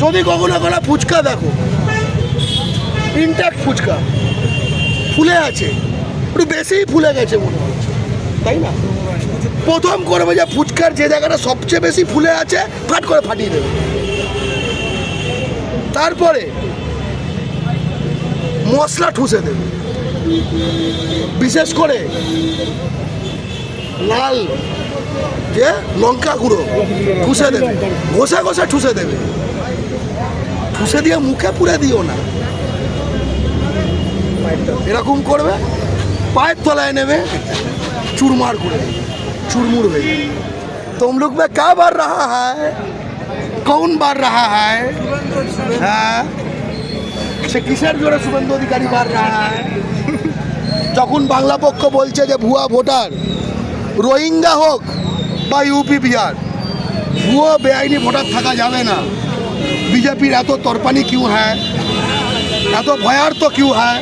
যদি কখনো কোনো ফুচকা দেখো ইনট্যাক্ট ফুচকা, ফুলে আছে, একটু বেশিই ফুলে গেছে মনে হচ্ছে, তাই না? প্রথম করবে যে ফুচকার যে জায়গাটা সবচেয়ে বেশি ফুলে আছে ফাট করে ফাটিয়ে দেবে। তারপরে মশলা ঠুসে দেবে। বিশেষ করে লাল যে লঙ্কা গুঁড়ো, ঠুসে দেবে, ঘষা ঘষে ঠুসে দেবে। ঠুসে দিয়ে মুখে পুরে দিও না এরকম করবে পায়ের তলায় নেবে চুরমার করে দেবে, चुरमुर में तुम लोग में क्या बार रहा है कौन बार रहा है হ্যাঁ সে কিসের জোরে শুভেন্দু অধিকারী বার রাহা है যখন বাংলা পক্ষ বলছে যে ভুয়া ভোটার রোহিঙ্গা হোক বা ইউপি বিহার ভুয়ো বেআইনি ভোটার থাকা যাবে না বিজেপির এত তরপানি কিউ হ্যাঁ এত ভয়ার্থ কিউ হ্যাঁ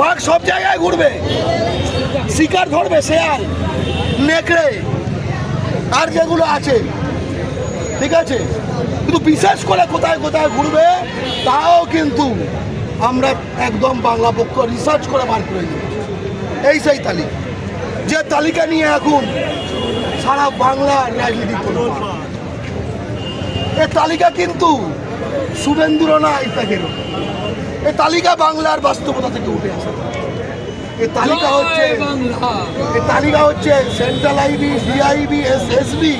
বাঘ সব জায়গায় ঘুরবে। শিকার ধরবে, শেয়াল, নেকড়ে, আর যেগুলো আছে। ঠিক আছে? কিন্তু বিশেষ করে কোথায় কোথায় ঘুরবে, তাও কিন্তু আমরা একদম বাংলা পক্ষ রিসার্চ করে বার করে দিই এই সেই তালিকা। যে তালিকা নিয়ে এখন সারা বাংলার রাজনীতি এ তালিকা কিন্তু শুভেন্দুরও না এই এ তালিকা বাংলার বাস্তবতা থেকে উঠে আসে। এ তালিকা হচ্ছে এ তালিকা হচ্ছে central IB DIB S SB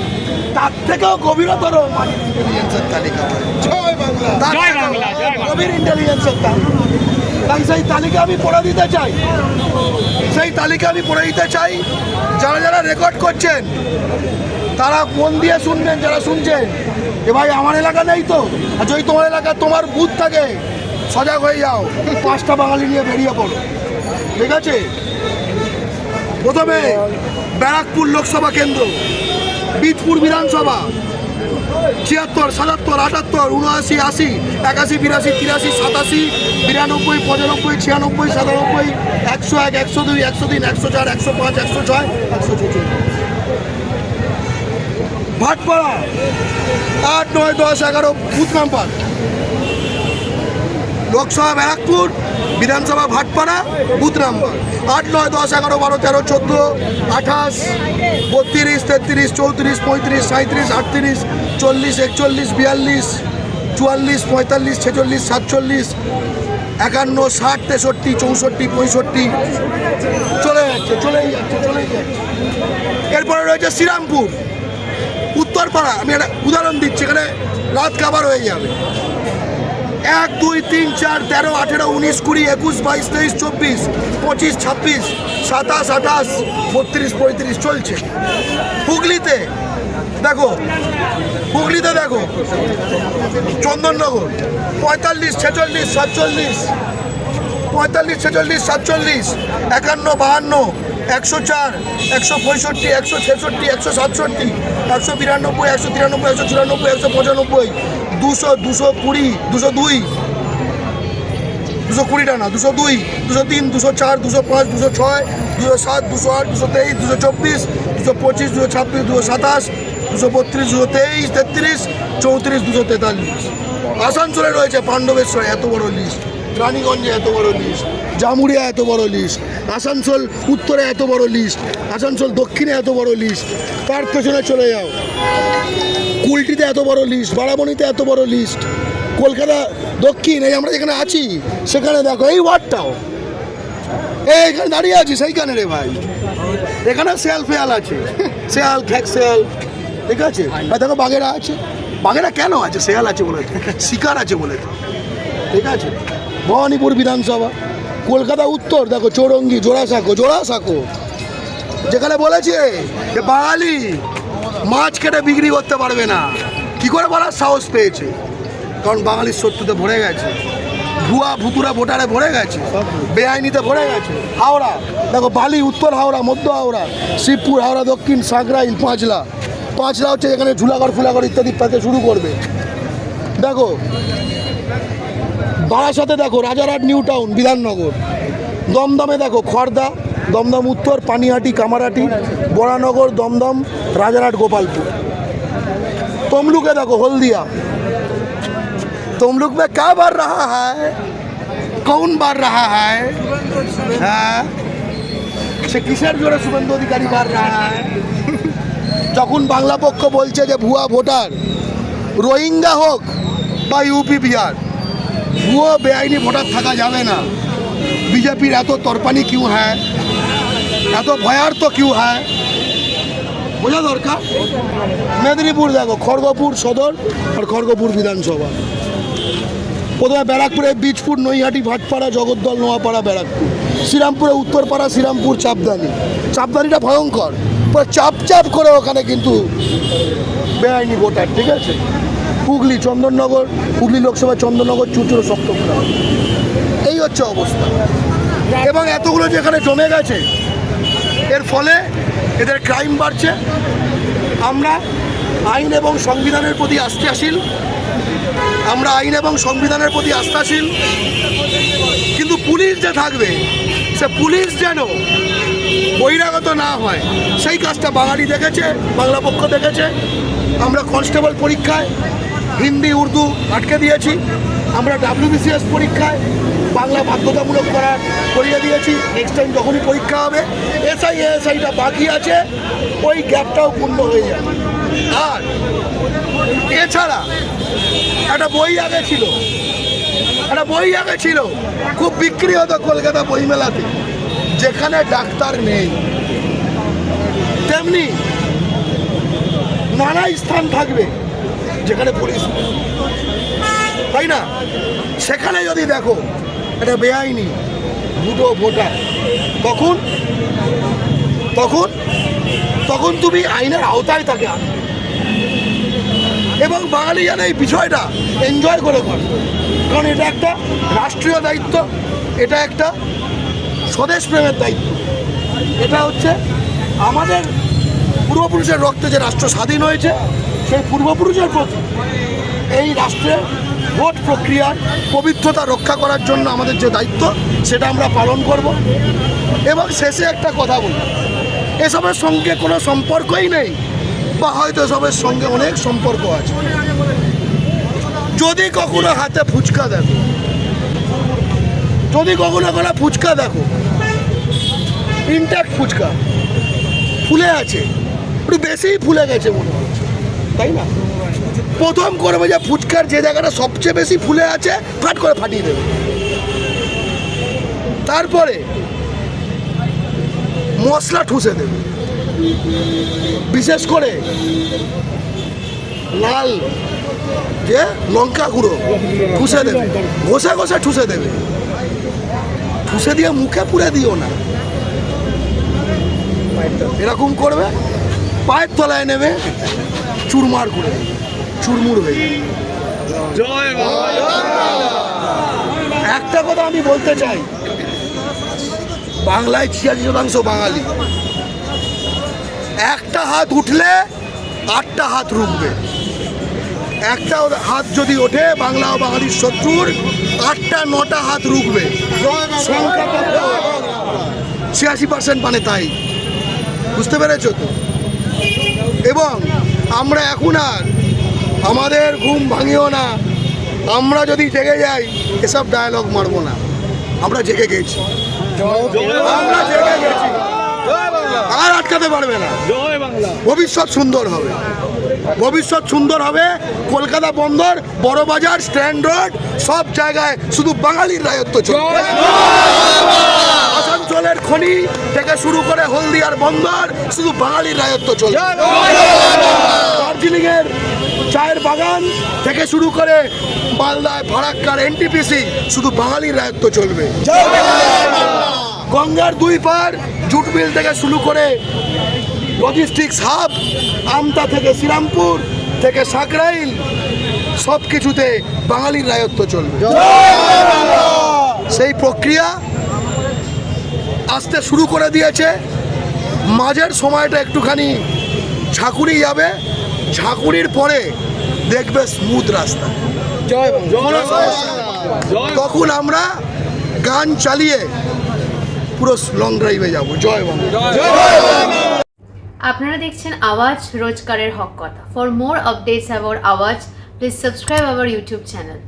তার থেকেও গভীরতর মানি ইন্টেলিজেন্সের তালিকা জয় বাংলা। জয় বাংলা, জয় বাংলা। গভীর ইন্টেলিজেন্সের তালিকা তাই সেই তালিকা আমি পড়ে দিতে চাই। সেই তালিকা আমি পড়ে দিতে চাই। যারা যারা রেকর্ড করছেন তারা মন দিয়ে শুনবেন যারা শুনছেন। যে ভাই আমার এলাকা নেই তো। আর যদি তোমার এলাকা তোমার বুথ থাকে। সজাগ হয়ে যাও। পাঁচটা বাঙালি নিয়ে বেরিয়ে পড়ো। ঠিক আছে? প্রথমে ব্যারাকপুর লোকসভা কেন্দ্র বীজপুর বিধানসভা, ছিয়াত্তর, সাতাত্তর, আটাত্তর, উনআশি, আশি, একাশি, বিরাশি, তিরাশি, সাতাশি, বিরানব্বই, পঁচানব্বই, ছিয়ানব্বই, সাতানব্বই, একশো এক, একশো দুই, একশো তিন, একশো চার, একশো পাঁচ, একশো ছয়, একশো ছেচল্লিশ ভাটপাড়া, আট, নয়, দশ, এগারো, বুথ নাম্বার। লোকসভা ব্যারাকপুর বিধানসভা ভাটপাড়া বুথ নাম্বার আট, নয়, দশ, এগারো, বারো, তেরো, চোদ্দ, আঠাশ, বত্রিশ, তেত্রিশ, চৌত্রিশ, পঁয়ত্রিশ সাঁত্রিশ আটত্রিশ, চল্লিশ, একচল্লিশ, বিয়াল্লিশ, চুয়াল্লিশ, পঁয়তাল্লিশ, ছেচল্লিশ, সাতচল্লিশ, একান্ন, ষাট, তেষট্টি, চৌষট্টি, পঁয়ষট্টি। চলে যাচ্ছে, চলেই যাচ্ছে চলেই যাচ্ছে। এরপরে রয়েছে শ্রীরামপুর, উত্তরপাড়া। আমি একটা উদাহরণ দিচ্ছি, এখানে রাত কাবার হয়ে যাবে। এক, দুই, তিন, চার, তেরো, আঠেরো, উনিশ, কুড়ি, একুশ, বাইশ, তেইশ, চব্বিশ, পঁচিশ, ছাব্বিশ, সাতাশ, আঠাশ, বত্রিশ, পঁয়ত্রিশ চলছে। হুগলিতে, দেখো হুগলিতে দেখো, চন্দননগর, পঁয়তাল্লিশ, ছেচল্লিশ, সাতচল্লিশ, পঁয়তাল্লিশ, ছেচল্লিশ, সাতচল্লিশ, একান্ন, বাহান্ন, একশো চার, একশো পঁয়ষট্টি, একশো ছেষট্টি, একশো সাতষট্টি, একশো বিরানব্বই, একশো তিরানব্বই, একশো চুরানব্বই, একশো পঁচানব্বই দুশো দুশো কুড়ি, দুশো দুই। দুশো কুড়িটা না, দুশো দুই, দুশো তিন, দুশো চার, দুশো পাঁচ, দুশো ছয়, দুশো সাত, দুশো আট, দুশো তেইশ, দুশো চব্বিশ, দুশো পঁচিশ, দুশো ছাব্বিশ, দুশো সাতাশ, দুশো বত্রিশ, দুশো তেইশ, তেত্রিশ, চৌত্রিশ, দুশো তেতাল্লিশ। আসানসোলে রয়েছে পাণ্ডবেশ্বর, এত বড় লিস্ট রানীগঞ্জে এত বড় লিস্ট জামুরিয়া এত বড় লিস্ট আসানসোল উত্তরে এত বড় লিস্ট আসানসোল দক্ষিণে এত বড় লিস্ট তার পেছনে চলে যাও। কুলটিতে এত বড় লিস্ট বারাবণীতে এত বড় লিস্ট কলকাতা দক্ষিণ, এই আমরা যেখানে আছি, সেখানে দেখো, এই ওয়ার্ডটাও। এই এখানে দাঁড়িয়ে আছি সেইখানে রে ভাই। এখানে শেয়াল ফেয়াল আছে। শেয়াল খ্যাক শেয়াল ঠিক আছে? আর দেখো বাঘেরা আছে। বাঘেরা কেন আছে? শেয়াল আছে বলে শিকার আছে বলে ঠিক আছে? ভবানীপুর বিধানসভা। কলকাতা উত্তর, দেখো, চৌরঙ্গি, জোড়াসাঁকো জোড়াসাঁকো। যেখানে বলেছে যে বাঙালি মাছ কেটে বিক্রি করতে পারবে না। কি করে বলার সাহস পেয়েছে? কারণ বাঙালির শত্রুতে ভরে গেছে। ভুয়া ভুতুরা ভোটারে ভরে গেছে। বেআইনিতে ভরে গেছে। হাওড়া, দেখো বালি, উত্তর হাওড়া, মধ্য হাওড়া, শিবপুর, হাওড়া, দক্ষিণ সাঁকরাইল পাঁচলা। পাঁচলা হচ্ছে এখানে ঝুলাগড় ফুলাগড় ইত্যাদি পেতে শুরু করবে। দেখো, বারাসাতে দেখো, রাজারহাট, নিউ টাউন, বিধাননগর। দমদমে দেখো খড়দা দমদম উত্তর, পানিহাটি, কামারাটি, বরানগর, দমদম, রাজারহাট, গোপালপুর। তমলুকে দেখো, হলদিয়া। তমলুক মে কা বার রাহা হ্যায়? কৌন বার রাহা হ্যায়? হ্যাঁ? সে কিসের জোরে শুভেন্দু অধিকারী বার রাহা যখন বাংলা পক্ষ বলছে যে ভুয়া ভোটার, রোহিঙ্গা হোক বা ইউপি বিহার, ভুয়ো বেআইনি ভোটার থাকা যাবে না। বিজেপির এত তরপানি কিউ হ্যাঁ এত ভয়ার্থ কিউ হ্যাঁ বোঝা দরকার মেদিনীপুর দেখো খড়গপুর সদর আর খড়গপুর বিধানসভা প্রথমে ব্যারাকপুরে বীজপুর নৈহাটি ভাটপাড়া জগদ্দল নোয়াপাড়া ব্যারাকপুর শ্রীরামপুরে উত্তরপাড়া শ্রীরামপুর চাপদানি চাপদানিটা ভয়ঙ্কর। পুরো চাপ চাপ করে ওখানে কিন্তু বেআইনি ভোটার, ঠিক আছে? হুগলি, চন্দননগর, হুগলি লোকসভা চন্দননগর চুচুড়ো সপ্তপুরা এই হচ্ছে অবস্থা। এবং এতগুলো যেখানে জমে গেছে এর ফলে এদের ক্রাইম বাড়ছে। আমরা আইন এবং সংবিধানের প্রতি আস্থাশীল আমরা আইন এবং সংবিধানের প্রতি আস্থাশীল কিন্তু পুলিশ যে থাকবে, সে পুলিশ যেন বহিরাগত না হয়, সেই কাজটা বাঙালি দেখেছে, বাংলা পক্ষ দেখেছে। আমরা কনস্টেবল পরীক্ষায় হিন্দি, উর্দু আটকে দিয়েছি। আমরা ডাব্লিউবিসিএস পরীক্ষায় বাংলা বাধ্যতামূলক করার করিয়ে দিয়েছি। নেক্সট টাইম যখনই পরীক্ষা হবে এসআই এএসআইটা বাকি আছে, ওই গ্যাপটাও পূর্ণ হয়ে যাবে। আর এছাড়া একটা বই আগে ছিল। একটা বই আগে ছিল, খুব বিক্রি হতো কলকাতা বইমেলাতে, যেখানে ডাক্তার নেই। তেমনি নানা স্থান থাকবে, যেখানে পুলিশ। তাই না? সেখানে যদি দেখো, এটা বেআইনি, দুটো ভোটার। তখন? তখন? তখন তুমি আইনের আওতায় তাকে আনো এবং বাঙালি যেন এই বিষয়টা এনজয় করে করে কারণ এটা একটা রাষ্ট্রীয় দায়িত্ব, এটা একটা স্বদেশ প্রেমের দায়িত্ব। এটা হচ্ছে আমাদের পূর্বপুরুষের রক্তে যে রাষ্ট্র স্বাধীন হয়েছে, সেই পূর্বপুরুষের প্রতি এই রাষ্ট্রের ভোট প্রক্রিয়ার পবিত্রতা রক্ষা করার জন্য আমাদের যে দায়িত্ব, সেটা আমরা পালন করব। এবং শেষে একটা কথা বলি, এসবের সঙ্গে কোনো সম্পর্কই নেই, বা হয়তো এসবের সঙ্গে অনেক সম্পর্ক আছে। যদি কখনো হাতে ফুচকা দেখো, যদি কখনো কোনো ফুচকা দেখো ইনট্যাক্ট ফুচকা, ফুলে আছে, একটু বেশিই ফুলে গেছে মনে হচ্ছে, তাই না? প্রথম করবে যে ফুচকার যে জায়গাটা সবচেয়ে বেশি ফুলে আছে ফাট করে ফাটিয়ে দেবে। তারপরে মশলা ঠুসে দেবে। বিশেষ করে লাল যে লঙ্কা গুঁড়ো ঠুসে দেবে। ঘষে ঘষে ঠুসে দেবে। ঠুসে দিয়ে মুখে পুড়ে দিও না। এরকম করবে, পায়ের তলায় নেবে, চুরমার করে দেবে। চুরমুর হয়ে যাবে। একটা কথা আমি বলতে চাই। বাংলায় ছিয়াশি শতাংশ বাঙালি। একটা হাত উঠলে আটটা হাত রুখবে। একটা হাত যদি ওঠে বাংলা ও বাঙালির শত্রুর আটটা নটা হাত রুখবে। ছিয়াশি পার্সেন্ট মানে তাই। বুঝতে পেরেছ তো? এবং আমরা এখন আর আমাদের ঘুম ভাঙিও না। আমরা যদি জেগে যাই, এসব ডায়লগ মারবো না। আমরা জেগে গেছি। আমরা জেগে গেছি। আর আটকাতে পারবে না। ভবিষ্যৎ সুন্দর হবে। ভবিষ্যৎ সুন্দর হবে। কলকাতা বন্দর, বড় বাজার, স্ট্যান্ড রোড, সব জায়গায় শুধু বাঙালির রায়ত্ব চলবে আসানসোলের খনি থেকে শুরু করে হলদিয়ার বন্দর শুধু বাঙালির রায়ত্ব চলবে দার্জিলিং এর চায়ের বাগান থেকে শুরু করে মালদায় ফারাক্কার এনটিপিসি শুধু বাঙালির রায়ত্ব চলবে। গঙ্গার দুই পার জুট মিল থেকে শুরু করে লজিস্টিক্স হাব আমতা থেকে শ্রীরামপুর থেকে সাকরাইল সব কিছুতে বাঙালির রায়ত্ব চলবে। সেই প্রক্রিয়া আসতে শুরু করে দিয়েছে। মাঝের সময়টা একটুখানি ঝাঁকুনি যাবে। ঝাঁকুনির পরে দেখবে স্মুথ রাস্তা। তখন আমরা গান চালিয়ে পুরো লং ড্রাইভে যাব। জয় বাংলা। আপনারা দেখছেন আওয়াজ রোজকারের হক কথা। For more updates about Awaaz please subscribe our YouTube channel